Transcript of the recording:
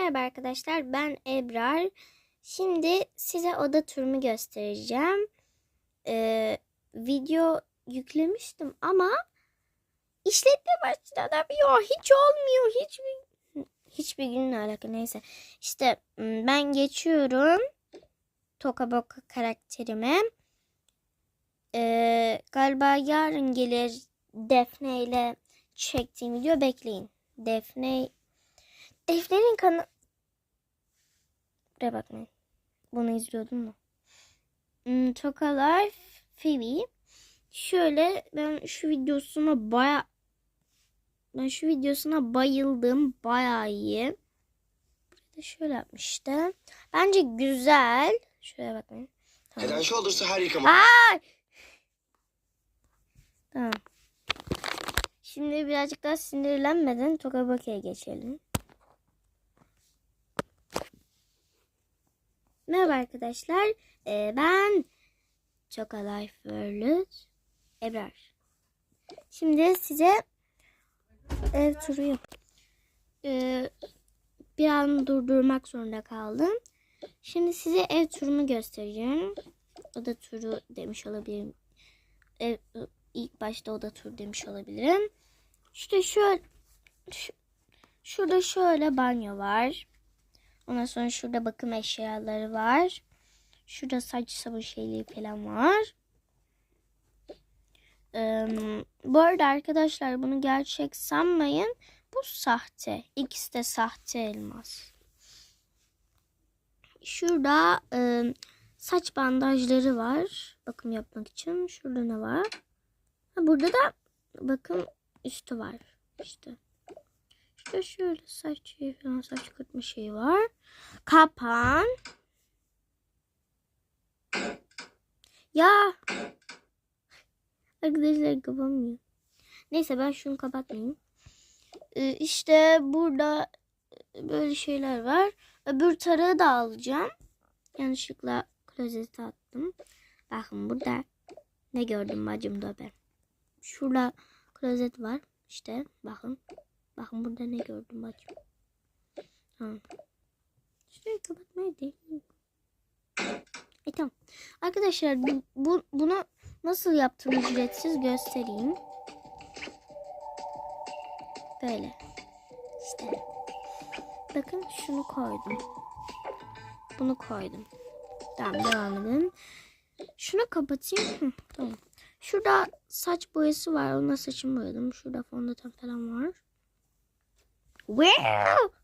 Merhaba arkadaşlar ben Ebrar. Şimdi size oda turumu göstereceğim. Ee, video yüklemiştim ama işletme başlanamıyor. Hiç olmuyor. Hiçbir, hiçbir günle alakalı neyse. İşte ben geçiyorum. Toka Boka karakterime. Ee, galiba yarın gelir Defne ile çektiğim video bekleyin. Defne Defne'nin kanı... Buraya bakmayın. Bunu izliyordum da. Hmm, Toka Life Phoebe. Şöyle ben şu videosuna baya ben şu videosuna bayıldım. Baya iyi. Burada şöyle yapmıştı. Bence güzel. Şuraya bakmayın. Tamam. Neden şu olursa her yıkama... Ay! Tamam. Şimdi birazcık daha sinirlenmeden Tokabaka'ya geçelim. Merhaba arkadaşlar. Ee, ben Çok Alive World Ebrar. Şimdi size ev turu yap. Ee, bir an durdurmak zorunda kaldım. Şimdi size ev turumu göstereceğim. Oda turu demiş olabilirim. Ev, ilk başta oda turu demiş olabilirim. İşte şöyle şu- şurada şöyle banyo var. Ondan sonra şurada bakım eşyaları var. Şurada saç sabun şeyleri falan var. Ee, bu arada arkadaşlar bunu gerçek sanmayın. Bu sahte. İkisi de sahte elmas. Şurada e, saç bandajları var. Bakım yapmak için. Şurada ne var? Ha, burada da bakım üstü var. İşte. İşte şöyle saç şeyi falan saç kırpma şeyi var. Kapan. Ya. Arkadaşlar kapamıyor. Neyse ben şunu kapatmayayım. Ee, işte burada böyle şeyler var. Öbür tarağı da alacağım. Yanlışlıkla klozete attım. Bakın burada ne gördüm bacımda ben. Şurada klozet var. İşte bakın. Bakın burada ne gördüm bacım. Tamam. Şurayı kapatmayı deneyeyim. E tamam. Arkadaşlar bu, bu, bunu nasıl yaptığımı ücretsiz göstereyim. Böyle. İşte. Bakın şunu koydum. Bunu koydum. Tamam devam edelim. Şunu kapatayım. Hı, tamam. Şurada saç boyası var. Onunla saçımı boyadım. Şurada fondöten falan var. Wow!